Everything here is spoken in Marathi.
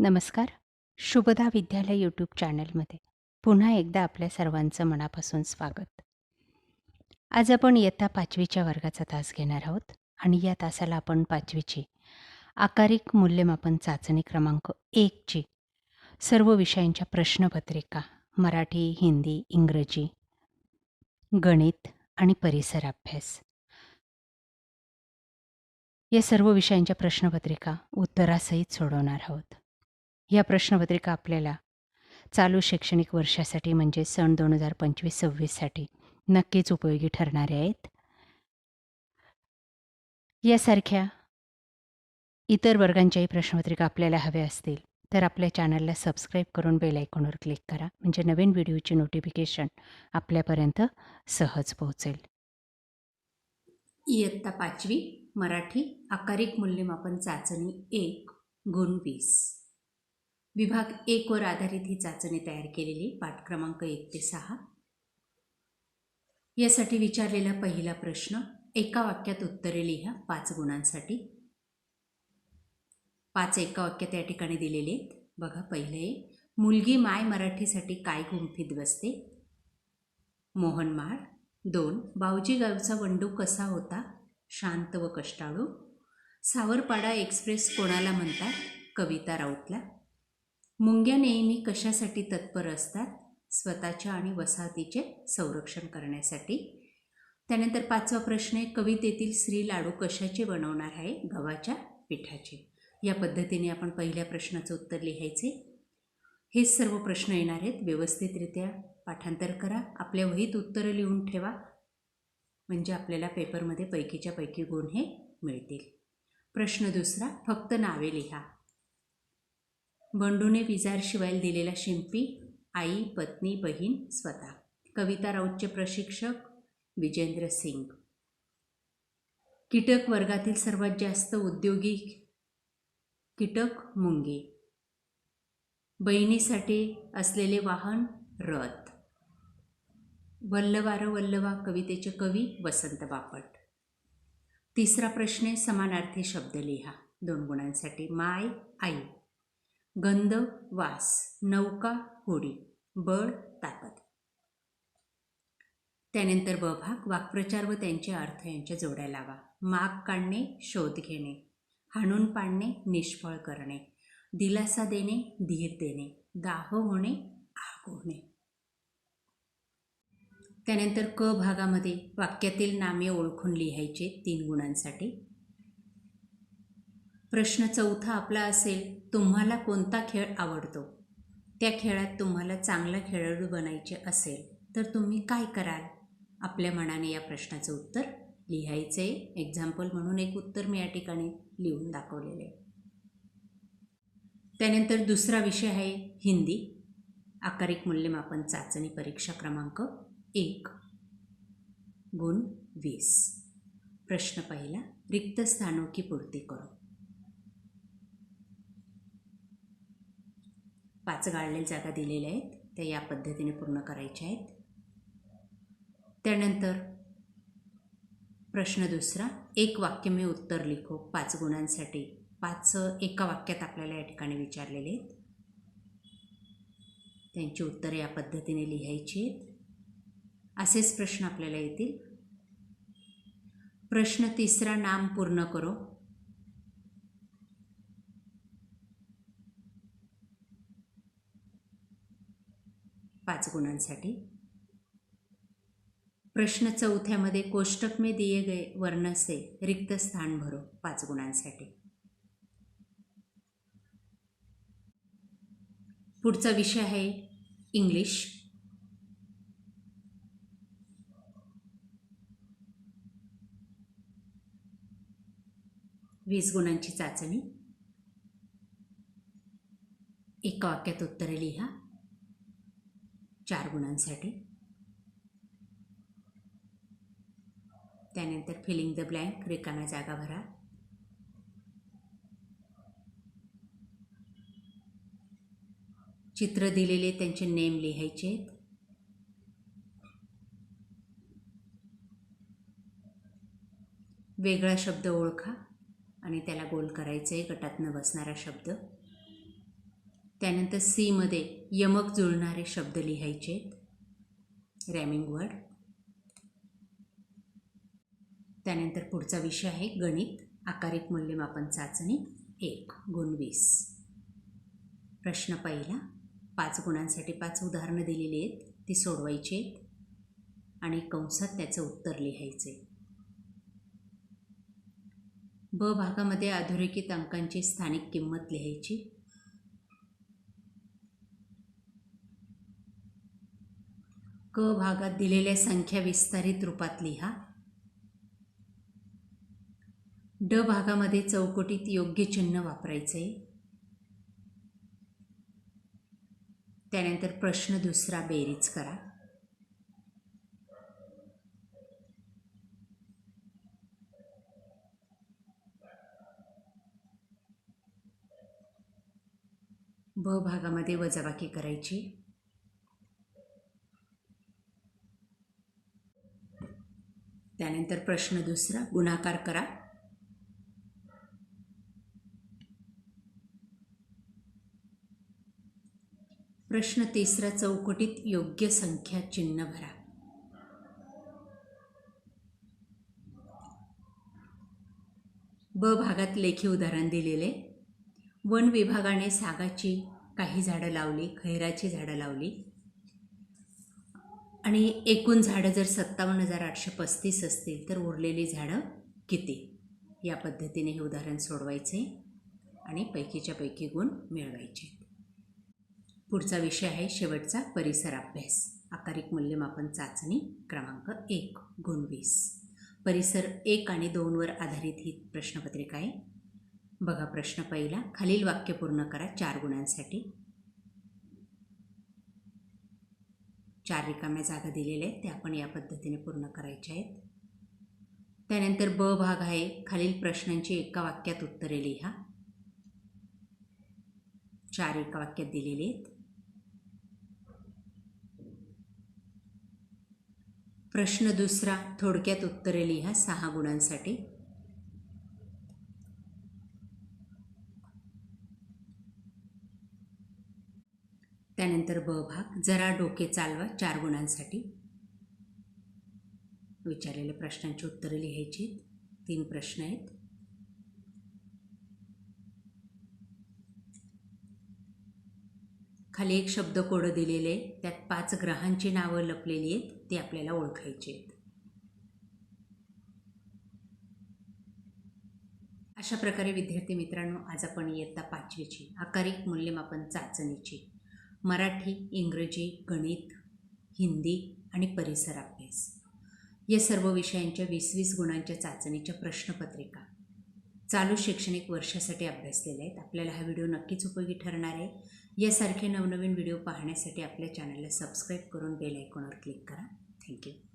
नमस्कार. शुभदा विद्यालय यूट्यूब चॅनलमध्ये. पुन्हा एकदा आपल्या सर्वांचं मनापासून स्वागत. आज आपण इयत्ता पाचवीच्या वर्गाचा तास घेणार आहोत आणि या तासाला आपण पाचवीची आकारिक मूल्यमापन चाचणी क्रमांक एकची सर्व विषयांच्या प्रश्नपत्रिका मराठी हिंदी इंग्रजी गणित आणि परिसर अभ्यास. या सर्व विषयांच्या प्रश्नपत्रिका उत्तरासहित सोडवणार आहोत. या प्रश्नपत्रिका आपल्याला चालू शैक्षणिक वर्षासाठी म्हणजे सन दोन हजार पंचवीस सव्वीससाठी नक्कीच उपयोगी ठरणारे आहेत. यासारख्या इतर वर्गांच्याही प्रश्नपत्रिका आपल्याला हव्या असतील तर आपल्या चॅनलला सबस्क्राईब करून बेल आयकॉनवर क्लिक करा म्हणजे नवीन व्हिडिओची नोटिफिकेशन आपल्यापर्यंत सहज पोहोचेल. इयत्ता पाचवी मराठी आकारिक मूल्यमापन चाचणी एक गुण वीस. विभाग एक वर आधारित ही चाचणी तयार केलेली पाठ क्रमांक एक ते सहा. यासाठी विचारलेला पहिला प्रश्न एका वाक्यात उत्तरे लिहा पाच गुणांसाठी. पाच एका वाक्यात या ठिकाणी दिलेले आहेत. बघा पहिले मुलगी माय मराठीसाठी काय गुंफीत बसते? मोहनमाळ दोन. बावजी गावचा वंडू कसा होता? शांत व कष्टाळू. सावरपाडा एक्सप्रेस कोणाला म्हणतात? कविता राऊतला. मुंग्या नेहमी कशासाठी तत्पर असतात? स्वतःच्या आणि वसाहतीचे संरक्षण करण्यासाठी? त्यानंतर पाचवा प्रश्न आहे कवितेतील श्री लाडू कशाचे बनवणार आहे? गव्हाच्या पिठाचे. या पद्धतीने आपण पहिल्या प्रश्नाचं उत्तर लिहायचे. हेच सर्व प्रश्न येणार आहेत. व्यवस्थितरित्या पाठांतर करा. आपल्या वहीत उत्तरं लिहून ठेवा. म्हणजे आपल्याला पेपरमध्ये पैकीच्या पैकी गुण हे मिळतील. प्रश्न दुसरा फक्त नावे लिहा. बंडूने विजार शिवायला दिलेला शिंपी आई पत्नी बहीण स्वतः. कविता राऊतचे प्रशिक्षक विजेंद्र सिंग. कीटक वर्गातील सर्वात जास्त उद्योगी कीटक मुंगे. बहिणीसाठी असलेले वाहन रथ. वल्लवार वल्लवा कवितेचे कवी वसंत बापट. तिसरा प्रश्न समानार्थी शब्द लिहा. दोन गुणांसाठी माय आई. गंध वास नौका होडी बळ ताकद. त्यानंतर ब भाग वाक्प्रचार व त्यांचे अर्थ यांच्या जोड्या लावा. माग काढणे शोध घेणे. हाणून पाडणे निष्फळ करणे. दिलासा देणे धीर देणे. दाह होणे आग होणे. त्यानंतर क भागामध्ये वाक्यातील नामे ओळखून लिहायचे तीन गुणांसाठी. प्रश्न चौथा आपला असेल तुम्हाला कोणता खेळ आवडतो? त्या खेळात तुम्हाला चांगला खेळाडू बनायचे असेल तर तुम्ही काय कराल? आपल्या मनाने या प्रश्नाचं उत्तर लिहायचे. एक्झाम्पल म्हणून एक उत्तर मी या ठिकाणी लिहून दाखवलेले. त्यानंतर दुसरा विषय आहे हिंदी. आकारिक मूल्यमापन चाचणी परीक्षा क्रमांक एक. गुण वीस. प्रश्न पहिला रिक्त स्थानों की पूर्ती करू पाच गाळलेल्या जागा दिलेल्या आहेत. त्या या पद्धतीने पूर्ण करायच्या आहेत. त्यानंतर प्रश्न दुसरा एक वाक्य मी उत्तर लिखो. पाच गुणांसाठी पाच एका वाक्यात आपल्याला या ठिकाणी विचारलेले आहेत. त्यांची उत्तरे या पद्धतीने लिहायची आहेत. असेच प्रश्न आपल्याला येतील. प्रश्न तिसरा नाम पूर्ण करो. पाच गुणांसाठी. प्रश्न चौथ्यामध्ये कोष्टक में दिए गए वर्ण से रिक्त स्थान भरो पाच गुणांसाठी. पुढचा विषय आहे इंग्लिश. वीस गुणांची चाचणी. एका वाक्यात उत्तरे लिहा. चार गुणांसाठी. त्यानंतर फिलिंग द ब्लँक रिकाम्या जागा भरा. चित्र दिलेले त्यांचे नेम लिहायचे. वेगळा शब्द ओळखा आणि त्याला गोल करायचं आहे गटातनं बसणारा शब्द. त्यानंतर सीमध्ये यमक जुळणारे शब्द लिहायचे. रॅमिंग वर्ड त्यानंतर पुढचा विषय आहे गणित. आकारिक मूल्यमापन चाचणी एक गुण वीस. प्रश्न पहिला पाच गुणांसाठी पाच उदाहरणं दिलेली आहेत ती सोडवायची आहेत. आणि कंसात त्याचं उत्तर लिहायचे ब भागामध्ये अधोरेखित अंकांची स्थानिक किंमत लिहायची. क भागात दिलेल्या संख्या विस्तारित रूपात लिहा. ड भागामध्ये चौकटीत योग्य चिन्ह वापरायचे. त्यानंतर प्रश्न दुसरा बेरीज करा. ब भागामध्ये वजाबाकी करायची. त्यानंतर प्रश्न दुसरा गुणाकार करा. प्रश्न तिसरा चौकटीत योग्य संख्या चिन्ह भरा. ब भागात लेखी उदाहरण दिलेले. वन विभागाने सागाची काही झाडं लावली खैराची झाडं लावली. आणि एकूण झाडं जर सत्तावन्न हजार आठशे पस्तीस असतील तर उरलेली झाडं किती? या पद्धतीने हे उदाहरण सोडवायचे आणि पैकीच्या पैकी गुण मिळवायचे. पुढचा विषय आहे शेवटचा परिसर अभ्यास. आकारिक मूल्यमापन चाचणी क्रमांक एक गुण वीस. परिसर एक आणि दोनवर आधारित ही प्रश्नपत्रिका आहे. बघा प्रश्न पहिला खालील वाक्य पूर्ण करा चार गुणांसाठी. चार रिकाम्या जागा दिलेल्या आहेत त्या आपण या पद्धतीने पूर्ण करायच्या आहेत. त्यानंतर ब भाग आहे खालील प्रश्नांची एका वाक्यात उत्तरे लिहा. चार एका वाक्यात दिलेली आहेत. प्रश्न दुसरा थोडक्यात उत्तरे लिहा सहा गुणांसाठी. त्यानंतर ब भाग जरा डोके चालवा चार गुणांसाठी. विचारलेल्या प्रश्नांची उत्तरं लिहायची तीन प्रश्न आहेत. खाली एक शब्द कोड दिलेले आहे त्यात पाच ग्रहांची नावं लपलेली आहेत. ती आपल्याला ओळखायची आहेत. अशा प्रकारे विद्यार्थी मित्रांनो आज आपण इयत्ता पाचवीची आकारिक मूल्यमापन चाचणीची मराठी इंग्रजी गणित हिंदी आणि परिसर अभ्यास. या सर्व विषयांच्या वीस वीस गुणांच्या चाचणीच्या प्रश्नपत्रिका. चालू शैक्षणिक वर्षासाठी अभ्यासलेल्या आहेत आपल्याला हा व्हिडिओ नक्कीच उपयोगी ठरणार आहे. यासारखे नवनवीन व्हिडिओ पाहण्यासाठी आपल्या चॅनलला सबस्क्राईब करून बेल आयकॉनवर क्लिक करा. थँक्यू